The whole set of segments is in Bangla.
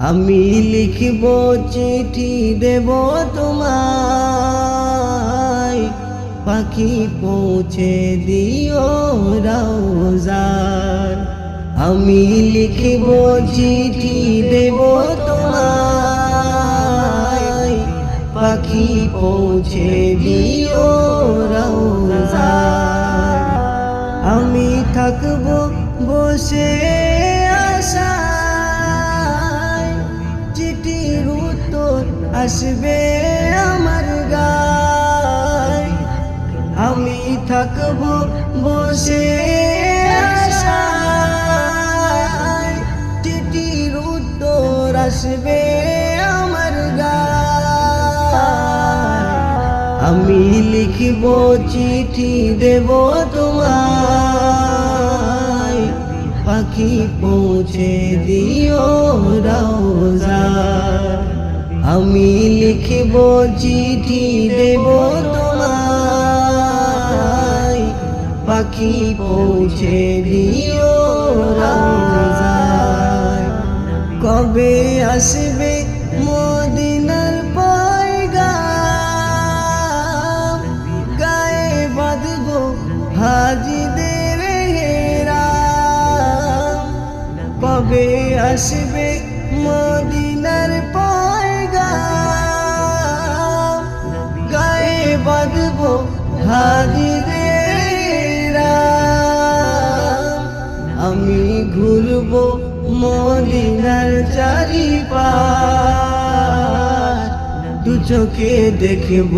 আমি লিখব চিঠি দেব তোমায়। পাখি পৌঁছে দিও রাউজার আমি লিখব চিঠি দেব তোমায়। পাখি পৌঁছে দিও রাউজার আমি থাকব বসে আমি থাকব বসে চিঠির উত্তর আসবে আমার আমি লিখব চিঠি, দেব তোমায়। পাখি পৌঁছে দিও রাউজা আমি লিখব চিঠি, দেব পাখি পৌঁছে দিও কবে আসবে মদিনার পয়গাম? গায়ে বাঁধব হাজিদের হেরাম। কবে আসবে মদিনার পয়গাম? গায়ে বাঁধব হাজিদের আমি ঘুরব মদিনার চারিপাশ দু চোখে দেখব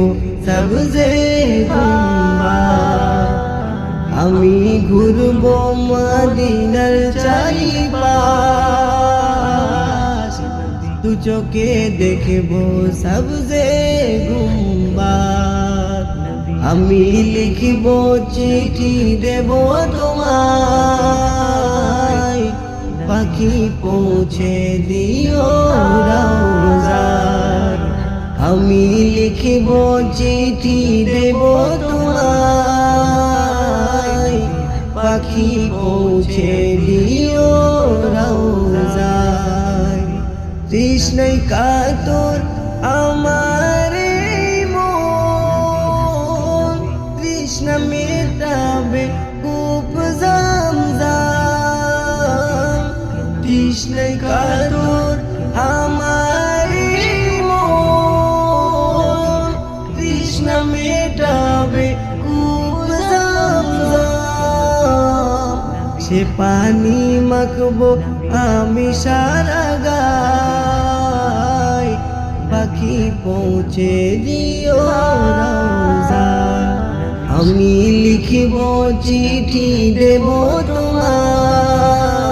সবজে। আমি ঘুরব মদিনার চারিপাশ দু চোখে দেখব সবজে গুম্বাদ। আমি লিখব চিঠি দেব তোমায় পাখি পৌঁছে দিও রাউজার। আমি লিখিব চিঠি দেব তোমায়। পাখি পৌঁছে দিও রাউজার। তৃষ্ণাই কাতর আমার এই মন। তৃষ্ণা মেটাবে কূপ জামজাম। সে পানি মাখবো আমি সারা গায় পাখি পৌঁছে দিও আমি লিখিব চিঠি দেব তোমায়।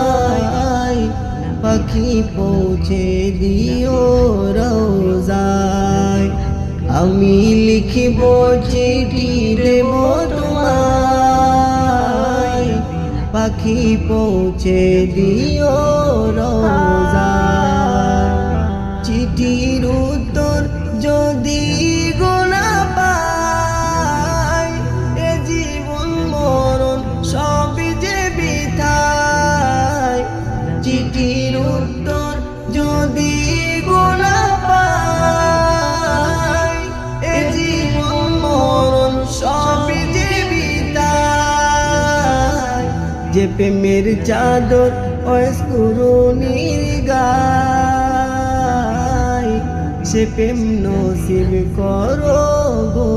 পাখি পৌঁছে দিও রোজায় আমি লিখিব চিঠি দেব তোমায়। পাখি পৌঁছে দিও রোজায় চিঠির উত্তর যদি যে প্রেমের চাদর অস্কুরুনির গায়, সে প্রেম নসিব করো গো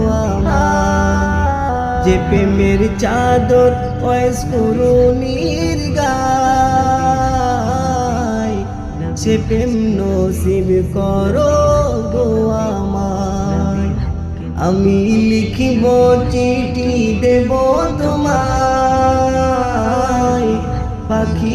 যে প্রেমের চাদর অস্কুরুনির গায়, সে প্রেম নসিব করো গো আমায় আমি লিখিব চিঠি দেব